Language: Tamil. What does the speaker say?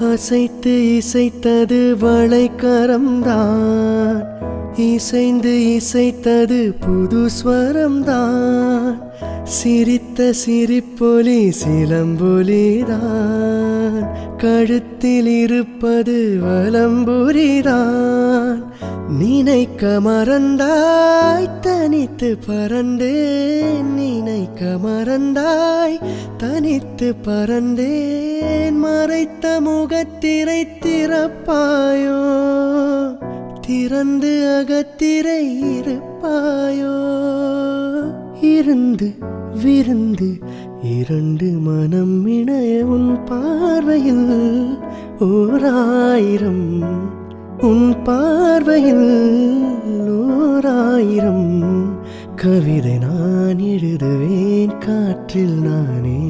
அசைத்து இசைத்தது வளைக்கரம்தான். இசைந்து இசைத்தது புது ஸ்வரம்தான். சிரித்த சிரிப்பொலி சிலம்பொலிதான். கழுத்தில் இருப்பது வலம்புரிதான். நினைக்க மறந்தாய் தனித்து பறந்தேன் நினைக்க மறந்தாய். தனித்து பறந்தேன் மறைத்த முகத்திரை திறப்பாயோ? திறந்து அகத்திரை இருப்பாயோ? இருந்து விருந்து இரண்டு மனம் இணைய உன் பார்வையில். ஓராயிரம் உன் பார்வையில். கவிதை நான் எழுதுவேன் காற்றில் நானே.